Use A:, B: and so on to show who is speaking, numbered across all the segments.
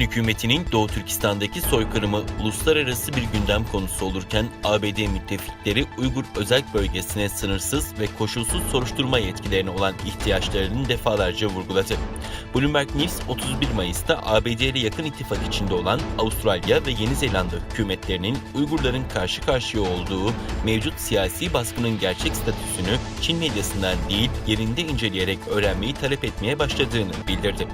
A: hükümetinin Doğu Türkistan'daki soykırımı uluslararası bir gündem konusu olurken ABD müttefikleri Uygur özel bölgesine sınırsız ve koşulsuz soruşturma yetkilerine olan ihtiyaçlarını defalarca vurguladı. Bloomberg News 31 Mayıs'ta ABD ile yakın ittifak içinde olan Avustralya ve Yeni Zelanda hükümetlerinin Uygurların karşı karşıya olduğu mevcut siyasi baskının gerçek statüsünü Çin medyasından değil yerinde inceleyerek öğrenmeyi talep etmeye başladığını bildirdi.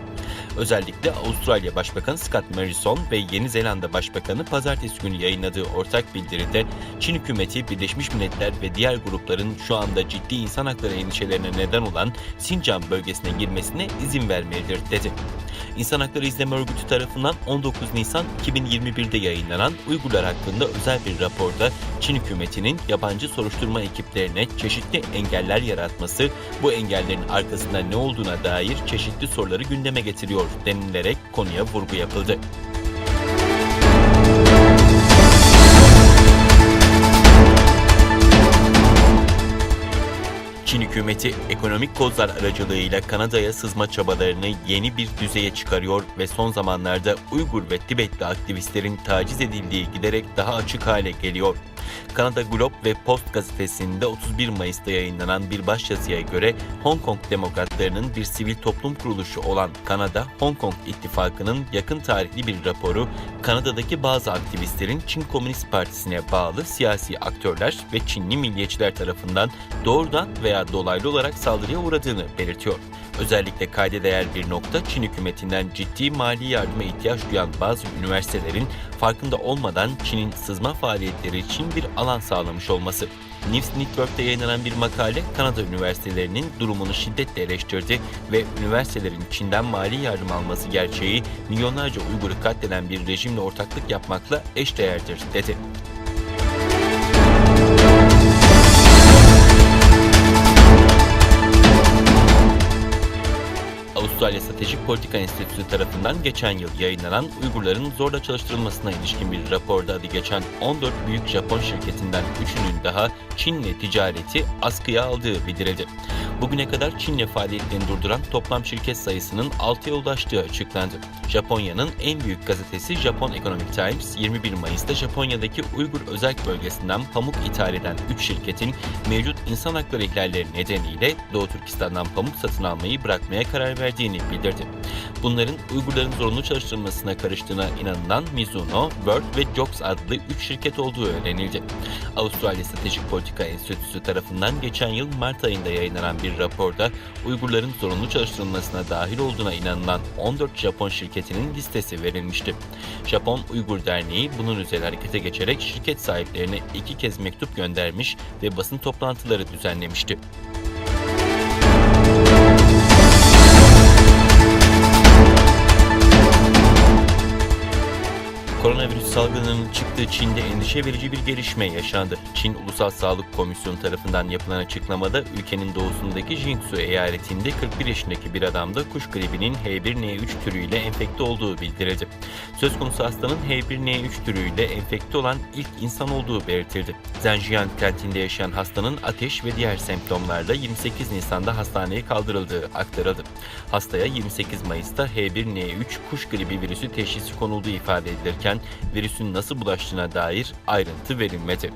A: Özellikle Avustralya Başbakanı Scott Morrison ve Yeni Zelanda Başbakanı pazartesi günü yayınladığı ortak bildiride Çin hükümeti Birleşmiş Milletler ve diğer grupların şu anda ciddi insan hakları endişelerine neden olan Sincan bölgesine girmesine izin vermelidir dedi. İnsan Hakları İzleme Örgütü tarafından 19 Nisan 2021'de yayınlanan Uygurlar hakkında özel bir raporda Çin hükümetinin yabancı soruşturma ekiplerine çeşitli engeller yaratması, bu engellerin arkasında ne olduğuna dair çeşitli soruları gündeme getiriyor denilerek konuya vurgu yapıldı. Çin hükümeti ekonomik kozlar aracılığıyla Kanada'ya sızma çabalarını yeni bir düzeye çıkarıyor ve son zamanlarda Uygur ve Tibetli aktivistlerin taciz edildiği giderek daha açık hale geliyor. Kanada Globe ve Post gazetesinde 31 Mayıs'ta yayınlanan bir başyazıya göre Hong Kong Demokratlarının bir sivil toplum kuruluşu olan Kanada Hong Kong İttifakı'nın yakın tarihli bir raporu Kanada'daki bazı aktivistlerin Çin Komünist Partisi'ne bağlı siyasi aktörler ve Çinli milliyetçiler tarafından doğrudan veya dolaylı olarak saldırıya uğradığını belirtiyor. Özellikle kayda değer bir nokta Çin hükümetinden ciddi mali yardıma ihtiyaç duyan bazı üniversitelerin farkında olmadan Çin'in sızma faaliyetleri için bir alan sağlamış olması. News Network'te yayınlanan bir makale Kanada üniversitelerinin durumunu şiddetle eleştirdi ve üniversitelerin Çin'den mali yardım alması gerçeği milyonlarca Uygur'u katleden bir rejimle ortaklık yapmakla eşdeğerdir dedi. Politika Enstitüsü tarafından geçen yıl yayınlanan Uygurların zorla çalıştırılmasına ilişkin bir raporda adı geçen 14 büyük Japon şirketinden 3'ünün daha Çin'le ticareti askıya aldığı bildirildi. Bugüne kadar Çin'le faaliyetlerini durduran toplam şirket sayısının 6'ya ulaştığı açıklandı. Japonya'nın en büyük gazetesi Japon Economic Times 21 Mayıs'ta Japonya'daki Uygur özel bölgesinden pamuk ithal eden 3 şirketin mevcut insan hakları ihlalleri nedeniyle Doğu Türkistan'dan pamuk satın almayı bırakmaya karar verdiğini bildirdi. Bunların Uygurların zorunlu çalıştırılmasına karıştığına inanılan Mizuno, World ve Jobs adlı 3 şirket olduğu öğrenildi. Avustralya Stratejik Politika Enstitüsü tarafından geçen yıl Mart ayında yayınlanan bir raporda Uygurların zorunlu çalıştırılmasına dahil olduğuna inanılan 14 Japon şirketinin listesi verilmişti. Japon Uygur Derneği bunun üzerine harekete geçerek şirket sahiplerine iki kez mektup göndermiş ve basın toplantıları düzenlemişti. Don't salgınının çıktığı Çin'de endişe verici bir gelişme yaşandı. Çin Ulusal Sağlık Komisyonu tarafından yapılan açıklamada ülkenin doğusundaki Jiangsu eyaletinde 41 yaşındaki bir adamda kuş gribinin H1N3 türüyle enfekte olduğu bildirildi. Söz konusu hastanın H1N3 türüyle enfekte olan ilk insan olduğu belirtildi. Zhenjiang kentinde yaşayan hastanın ateş ve diğer semptomlarla 28 Nisan'da hastaneye kaldırıldığı aktarıldı. Hastaya 28 Mayıs'ta H1N3 kuş gribi virüsü teşhisi konulduğu ifade edilirken virüsün nasıl bulaştığına dair ayrıntı verilmedi.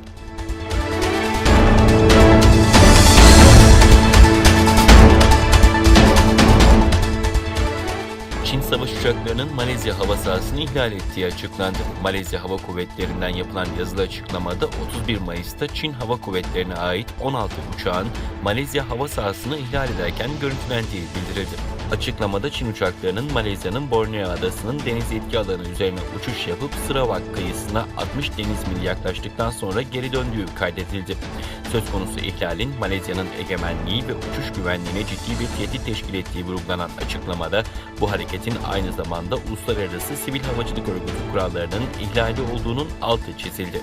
A: Çin savaş uçaklarının Malezya hava sahasını ihlal ettiği açıklandı. Malezya Hava Kuvvetleri'nden yapılan yazılı açıklamada 31 Mayıs'ta Çin Hava Kuvvetleri'ne ait 16 uçağın Malezya hava sahasını ihlal ederken görüntülendiği bildirildi. Açıklamada Çin uçaklarının Malezya'nın Borneo adasının deniz etki alanı üzerine uçuş yapıp Sarawak kıyısına 60 deniz mil yaklaştıktan sonra geri döndüğü kaydedildi. Söz konusu ihlalin Malezya'nın egemenliği ve uçuş güvenliğine ciddi bir tehdit teşkil ettiği vurgulanan açıklamada bu hareketin aynı zamanda uluslararası sivil havacılık örgütü kurallarının ihlali olduğunun altı çizildi.